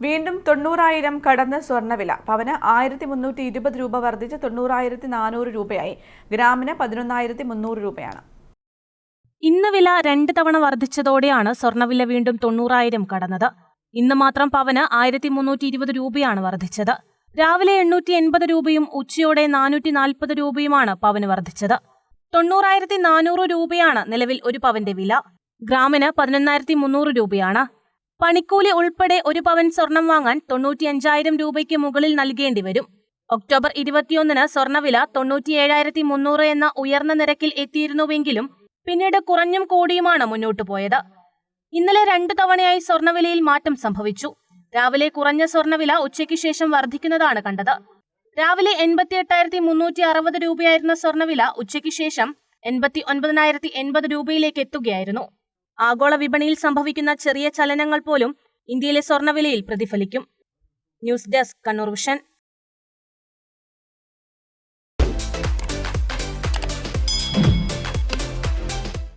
വീണ്ടും തൊണ്ണൂറായിരം കടന്ന് സ്വർണവില പവന് ആയിരത്തി മുന്നൂറ്റി ഇരുപത് രൂപ വർദ്ധിച്ച് തൊണ്ണൂറായിരത്തി നാനൂറ് രൂപയായി. ഗ്രാമിന് പതിനൊന്നായിരത്തി മുന്നൂറ് രൂപയാണ്. ഇന്ന് വില രണ്ട് തവണ വർദ്ധിച്ചതോടെയാണ് സ്വർണവില വീണ്ടും തൊണ്ണൂറായിരം കടന്നത്. ഇന്ന് മാത്രം പവന് ആയിരത്തി മുന്നൂറ്റി ഇരുപത് രൂപയാണ് വർദ്ധിച്ചത്. രാവിലെ എണ്ണൂറ്റി എൺപത് രൂപയും ഉച്ചയോടെ നാനൂറ്റി നാൽപ്പത് രൂപയുമാണ് പവന് വർദ്ധിച്ചത്. തൊണ്ണൂറായിരത്തി നാനൂറ് രൂപയാണ് നിലവിൽ ഒരു പവന്റെ വില. ഗ്രാമിന് പതിനൊന്നായിരത്തി മുന്നൂറ് രൂപയാണ്. പണിക്കൂലി ഉൾപ്പെടെ ഒരു പവൻ സ്വർണം വാങ്ങാൻ തൊണ്ണൂറ്റിയഞ്ചായിരം രൂപയ്ക്ക് മുകളിൽ നൽകേണ്ടി വരും. ഒക്ടോബർ ഇരുപത്തിയൊന്നിന് സ്വർണവില തൊണ്ണൂറ്റിയേഴായിരത്തി മുന്നൂറ് എന്ന ഉയർന്ന നിരക്കിൽ എത്തിയിരുന്നുവെങ്കിലും പിന്നീട് കുറഞ്ഞും കൂടിയുമാണ് മുന്നോട്ടു പോയത്. ഇന്നലെ രണ്ടു തവണയായി സ്വർണവിലയിൽ മാറ്റം സംഭവിച്ചു. രാവിലെ കുറഞ്ഞ സ്വർണവില ഉച്ചയ്ക്ക് ശേഷം വർദ്ധിക്കുന്നതാണ് കണ്ടത്. രാവിലെ എൺപത്തി എട്ടായിരത്തി മുന്നൂറ്റി അറുപത് രൂപയായിരുന്ന സ്വർണവില ഉച്ചയ്ക്ക് ശേഷം എൺപത്തി ഒൻപതിനായിരത്തി എൺപത് രൂപയിലേക്ക് എത്തുകയായിരുന്നു. ആഗോള വിപണിയിൽ സംഭവിക്കുന്ന ചെറിയ ചലനങ്ങൾ പോലും ഇന്ത്യയിലെ സ്വർണവിലയിൽ പ്രതിഫലിക്കും. News desk Kannur vision.